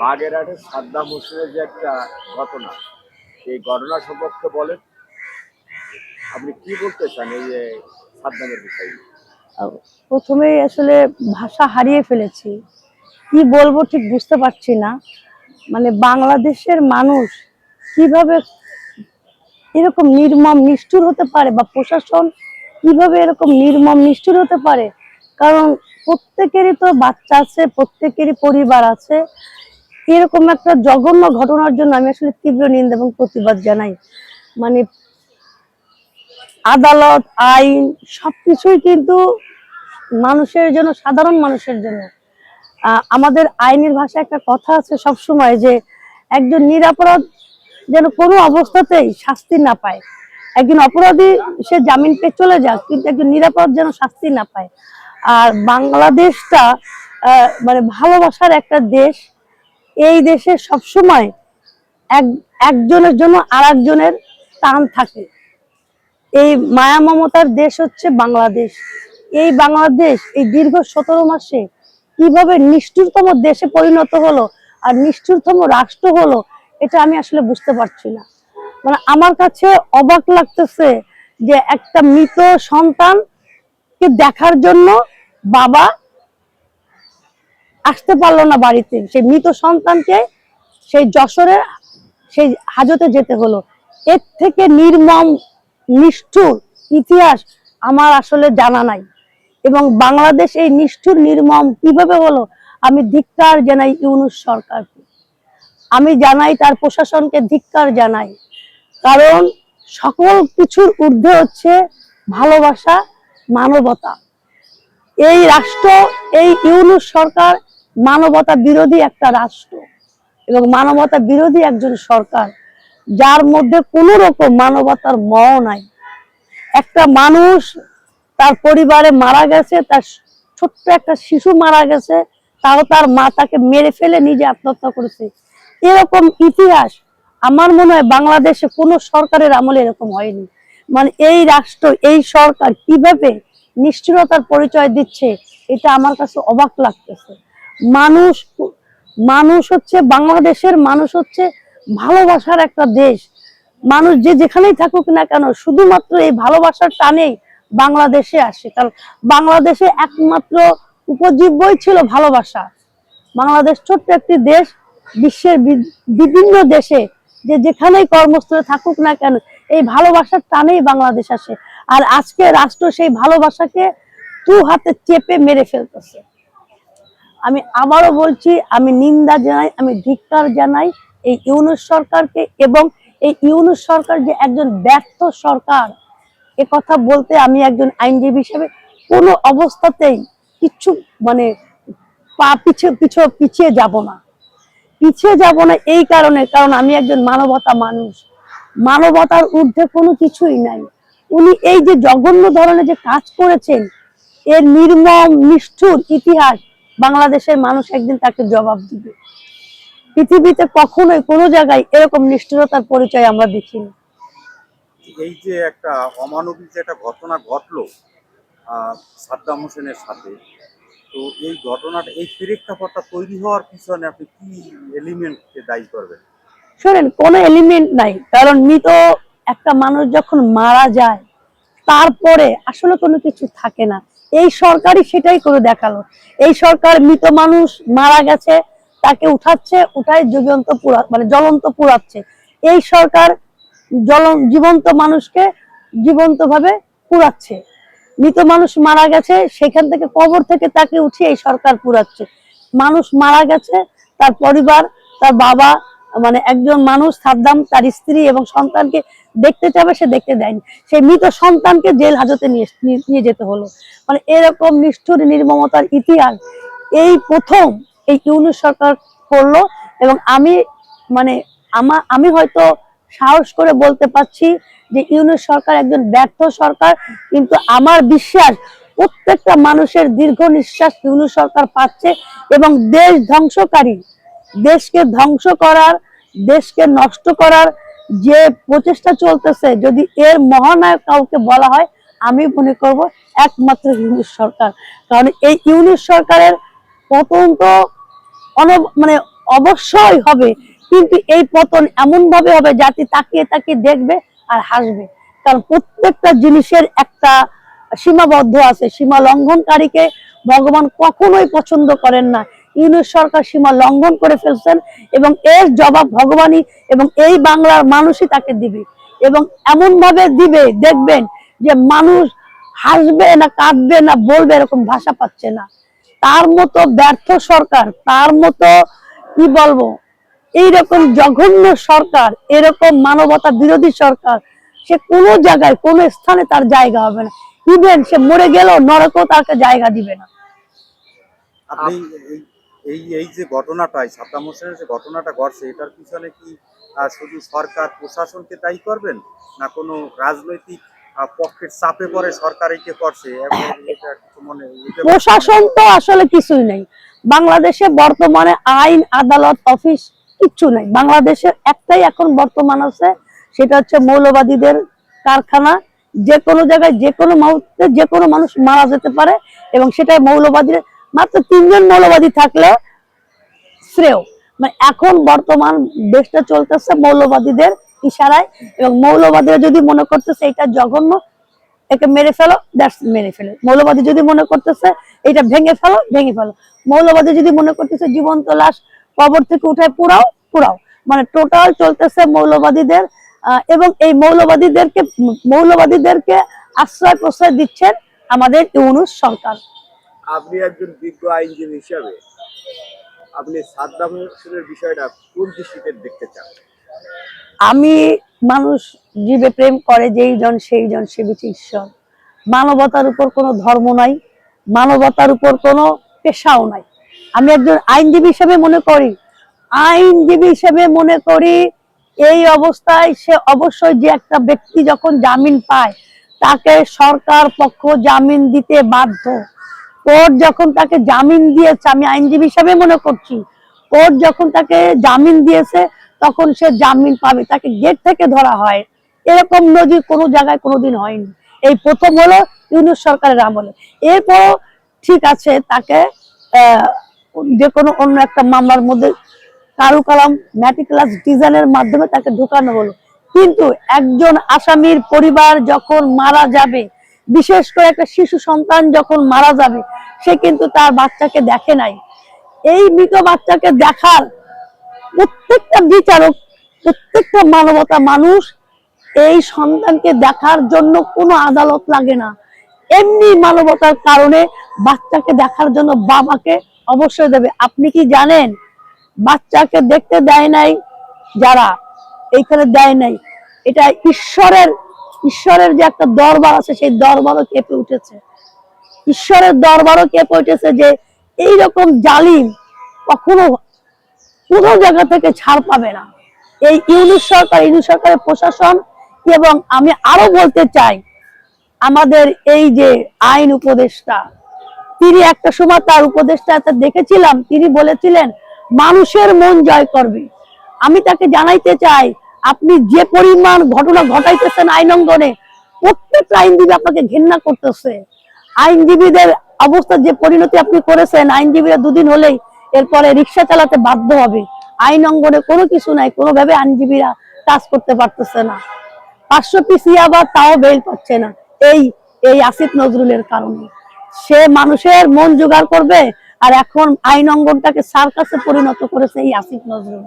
বাগেরহাটের সাদ্দাম হোসেনের যে একটা ঘটনা এই ঘটনা সম্পর্কে বলেন। আপনি কি বলতে চান এই যে সাদ্দামের বিষয়ে? প্রথমে আসলে ভাষা হারিয়ে ফেলেছি। কি বলব ঠিক বুঝতে পারছি না। মানে বাংলাদেশের মানুষ কীভাবে এরকম নির্মম নিষ্ঠুর হতে পারে বা প্রশাসন কীভাবে এরকম নির্মম নিষ্ঠুর হতে পারে? কারণ প্রত্যেকেরই তো বাচ্চা আছে, প্রত্যেকেরই পরিবার আছে। এরকম একটা জঘন্য ঘটনার জন্য আমি আসলে তীব্র নিন্দা এবং প্রতিবাদ জানাই। মানে আদালত, আইন, সবকিছুই কিন্তু মানুষের জন্য, সাধারণ মানুষের জন্য। আমাদের আইনের ভাষায় একটা কথা আছে সব সময় যে, একজন নিরাপরাধ যেন কোনো অবস্থাতেই শাস্তি না পায়। একজন অপরাধী, সে জামিন পেয়ে চলে যাক, কিন্তু একজন নিরাপরাধ যেন শাস্তি না পায়। আর বাংলাদেশটা মানে ভালোবাসার একটা দেশ এই দেশে সবসময় এক, একজনের জন্য আর একজনের টান থাকে। এই মায়া মমতার দেশ হচ্ছে বাংলাদেশ। এই বাংলাদেশ এই দীর্ঘ সতেরো মাসে কীভাবে নিষ্ঠুরতম দেশে পরিণত হলো আর নিষ্ঠুরতম রাষ্ট্র হলো, এটা আমি আসলে বুঝতে পারছি না। মানে আমার কাছে অবাক লাগতেছে যে একটা মৃত সন্তানকে দেখার জন্য বাবা আসতে পারল না বাড়িতে। সেই মৃত সন্তানকে সেই যশোরের সেই হাজতে যেতে হলো। এর থেকে নির্মম, নিষ্ঠুর ইতিহাস আমার আসলে জানা নাই। এবং বাংলাদেশ এই নিষ্ঠুর, নির্মম কীভাবে হলো, আমি ধিক্কার জানাই ইউনুস সরকারকে। আমি জানাই তার প্রশাসনকে ধিক্কার জানাই। কারণ সকল কিছুর ঊর্ধ্বে হচ্ছে ভালোবাসা, মানবতা। এই রাষ্ট্র, এই ইউনুস সরকার মানবতা বিরোধী একটা রাষ্ট্র এবং মানবতা বিরোধী একজন সরকার, যার মধ্যে কোনো রকম মানবতার ম নাই। একটা মানুষ তার পরিবারে মারা গেছে, তার ছোট্ট একটা শিশু মারা গেছে, তাও তার মা তাকে মেরে ফেলে, নিজে আত্মহত্যা করেছে। এরকম ইতিহাস আমার মনে হয় বাংলাদেশে কোনো সরকারের আমলে এরকম হয়নি। মানে এই রাষ্ট্র, এই সরকার কীভাবে নিষ্ঠুরতার পরিচয় দিচ্ছে, এটা আমার কাছে অবাক লাগতেছে। মানুষ মানুষ হচ্ছে বাংলাদেশের মানুষ হচ্ছে ভালোবাসার একটা দেশ। মানুষ যে যেখানেই থাকুক না কেন, শুধুমাত্র এই ভালোবাসার টানেই বাংলাদেশে আসে। কারণ বাংলাদেশে একমাত্র উপজীব্যই ছিল ভালোবাসা। বাংলাদেশ ছোট্ট একটি দেশ, বিশ্বের বিভিন্ন দেশে যে যেখানেই কর্মস্থলে থাকুক না কেন, এই ভালোবাসার টানেই বাংলাদেশ আসে। আর আজকে রাষ্ট্র সেই ভালোবাসাকে দু হাতে চেপে মেরে ফেলতেছে। আমি আবারও বলছি, আমি নিন্দা জানাই, আমি ধিক্কার জানাই এই ইউনুস সরকারকে এবং এই ইউনুস সরকার যে একজন ব্যর্থ সরকার, এ কথা বলতে আমি একজন আইনজীবী হিসেবে কোনো অবস্থাতেই কিছু মানে পা পিছিয়ে পিছিয়ে পিছিয়ে যাব না। পিছিয়ে যাব না এই কারণে, কারণ আমি একজন মানবতা মানুষ। মানবতার ঊর্ধ্বে কোনো কিছুই নাই। উনি এই যে জঘন্য ধরনের যে কাজ করেছেন, এর নির্মম, নিষ্ঠুর ইতিহাস বাংলাদেশের মানুষ একদিন তাকে জবাব দিবে। পৃথিবীতে কখনোই কোনো জায়গায় এরকম নিষ্ঠুরতার পরিচয় আমরা দেখিনি। এই যে একটা অমানবিক যে একটা ঘটনা ঘটলো সাদ্দাম হোসেনের সাথে তো এই ঘটনাটা এই প্রেক্ষাপটটা তৈরি হওয়ার পিছনে আপনি কি এলিমেন্টকে দায়ী করবেন? শোনেন কোনো এলিমেন্ট নাই কারণ মৃত একটা মানুষ যখন মারা যায় তারপরে আসলে কোনো কিছু থাকে না। এই সরকারই সেটাই করে দেখাল। এই সরকার মৃত মানুষ মারা গেছে, তাকে উঠাচ্ছে, উঠায় জীবন্ত পুরা মানে জ্বলন্ত পুরাচ্ছে এই সরকার জল জীবন্ত মানুষকে জীবন্ত ভাবে পুরাচ্ছে মৃত মানুষ মারা গেছে, সেখান থেকে কবর থেকে তাকে উঠিয়ে এই সরকার পুরাচ্ছে মানুষ মারা গেছে, তার পরিবার, তার বাবা মানে একজন মানুষ, সাদ্দাম, তার স্ত্রী এবং সন্তানকে দেখতে চাবে সে দেখতে দেয়নি। সেই মৃত সন্তানকে জেল হাজতে নিয়ে যেতে হলো। মানে এরকম নিষ্ঠুর, নির্মমতার ইতিহাস। এই প্রথম এই ইউনিট সরকার করল এবং আমি মানে আমা, আমি হয়তো সাহস করে বলতে পারছি যে ইউনিট সরকার একজন ব্যর্থ সরকার, কিন্তু আমার বিশ্বাস প্রত্যেকটা মানুষের দীর্ঘ নিঃশ্বাস ইউনিট সরকার পাচ্ছে এবং দেশ ধ্বংসকারী। দেশকে ধ্বংস করার, দেশকে নষ্ট করার যে প্রচেষ্টা চলতেছে, যদি এর মহানায়ক কাউকে বলা হয়, আমি মনে করব একমাত্র ইউনিট সরকার। কারণ এই ইউনিট সরকারের পতন তো অন মানে অবশ্যই হবে, কিন্তু এই পতন এমন ভাবে হবে জাতি তাকিয়ে তাকিয়ে দেখবে আর হাসবে। কারণ প্রত্যেকটা জিনিসের একটা সীমাবদ্ধ আছে, সীমা লঙ্ঘনকারীকে ভগবান কখনোই পছন্দ করেন না। ইউনুস সরকার সীমা লঙ্ঘন করে ফেলছেন এবং এর জবাব ভগবানই এবং এই বাংলার মানুষই তাকে দিবে। এবং এমন ভাবে দিবে, দেখবেন যে মানুষ হাসবে না, কাঁদবে না, বলবে এরকম ভাষা পাচ্ছে না। তার মতো ব্যর্থ সরকার, তার মতো, কি বলব, এইরকম জঘন্য সরকার, এরকম মানবতা বিরোধী সরকার, সে কোনো জায়গায়, কোনো স্থানে তার জায়গা হবে না। ইভেন সে মরে গেলেও নরকেও তাকে জায়গা দিবে না। আপনি এই এই যে ঘটনাটা সাদ্দাম হোসেনের যে ঘটনাটা ঘটছে, এটার পিছনে কি শুধু সরকার, প্রশাসনকে দায়ী করবেন? না কোনো রাজনৈতিক পক্ষের চাপে পড়ে সরকার এইকে করছে? প্রশাসন তো আসলে কিছুই নেই। বাংলাদেশে বর্তমানে আইন, আদালত, অফিস কিচ্ছু নেই। বাংলাদেশের একটাই এখন বর্তমান আছে, সেটা হচ্ছে মৌলবাদীদের কারখানা। যে কোনো জায়গায় যে কোনো মুহূর্তে যে কোনো মানুষ মারা যেতে পারে এবং সেটাই মৌলবাদীর মাত্র তিনজন মৌলবাদী থাকলে শ্রেয়। মানে এখন বর্তমান দেশটা চলতেছে মৌলবাদীদের ইশারায় এবং মৌলবাদীরা যদি মনে করতেছে এটা জঘন্য, একে মেরে ফেলো দ্যাটস মেরে ফেলো। মৌলবাদী যদি মনে করতেছে এটা ভেঙে ফেলো ভেঙে ফেলো। মৌলবাদী যদি মনে করতেছে জীবন্ত লাশ কবর থেকে উঠে পুরাও পুরাও। মানে টোটাল চলতেছে মৌলবাদীদের এবং এই মৌলবাদীদেরকে মৌলবাদীদেরকে আশ্রয় প্রশ্রয় দিচ্ছেন আমাদের ইউনুস সরকার। আপনি একজন বিজ্ঞ আইনজীবী হিসাবে আপনি সাদ্দাম হোসেনের বিষয়টা কোন দৃষ্টিতে দেখতে চান? আমি মানুষ জীবে প্রেম করে যেই জন, সেই জন সে বিচে ঈশ্বর। মানবতার উপর কোনো ধর্ম নাই, মানবতার উপর কোনো পেশাও নাই। আমি একজন আইনজীবী হিসেবে মনে করি, আইনজীবী হিসেবে মনে করি এই অবস্থায় সে অবশ্যই যে একটা ব্যক্তি যখন জামিন পায়, তাকে সরকার পক্ষ জামিন দিতে বাধ্য। কোর্ট যখন তাকে জামিন দিয়েছে, আমি আইনজীবী হিসাবে মনে করছি, কোর্ট যখন তাকে জামিন দিয়েছে, তখন সে জামিন পাবে। তাকে গেট থেকে ধরা হয়। এরকম নজির কোনো জায়গায় কোনোদিন হয়নি। এই প্রথম হলো ইউনুস সরকারের আমলে। এরপরও ঠিক আছে, তাকে যে কোনো অন্য একটা মামলার মধ্যে কারু কালাম, ম্যাটিকুলাস ডিজাইনের মাধ্যমে তাকে ঢুকানো হলো। কিন্তু একজন আসামির পরিবার যখন মারা যাবে, বিশেষ করে একটা শিশু সন্তান যখন মারা যাবে সে কিন্তু তার বাচ্চাকে দেখে নাই। এই মৃত বাচ্চাকে দেখার প্রত্যেকটা বিচারক, প্রত্যেকটা মানবতা মানুষ এই সন্তানকে দেখার জন্য কোনো আদালত লাগে না। এমনি মানবতার কারণে বাচ্চাকে দেখার জন্য বাবাকে অবশ্যই দেবে। আপনি কি জানেন, বাচ্চাকে দেখতে দেয় নাই যারা? এইখানে দেয় নাই। এটা ঈশ্বরের ঈশ্বরের যে একটা দরবার আছে, সেই দরবারও কেঁপে উঠেছে। ঈশ্বরের দরবারও কেঁপে উঠেছে যে এইরকম জালিম কখনো কোনো জায়গা থেকে ছাড় পাবে না। এই ইউনিট সরকার ইউনিট সরকারের প্রশাসন এবং আমি আরও বলতে চাই, আমাদের এই যে আইন উপদেষ্টা, তিনি একটা সময় তার উপদেষ্টাতে দেখেছিলাম, তিনি বলেছিলেন, মানুষের মন জয় করবে। আমি তাকে জানাইতে চাই, আপনি যে পরিমাণ ঘটনা ঘটাইতেছেন আইন অঙ্গনে, প্রত্যেকটা আইনজীবী আপনাকে ঘৃণা করতেছে। আইনজীবীদের অবস্থা যে পরিণতি আপনি করেছেন, আইনজীবীরা দুদিন হলেই এরপরে রিক্সা চালাতে বাধ্য হবে। আইন অঙ্গনে কোনো কিছু নাই, কোনোভাবে আইনজীবীরা কাজ করতে পারতেছে না। পাঁচশো পিসি আবার তাও বেল পাচ্ছে না। এই এই আসিফ নজরুলের কারণে। সে মানুষের মন জোগাড় করবে আর এখন আইন অঙ্গনটাকে সার্কাসে পরিণত করেছে এই আসিফ নজরুল।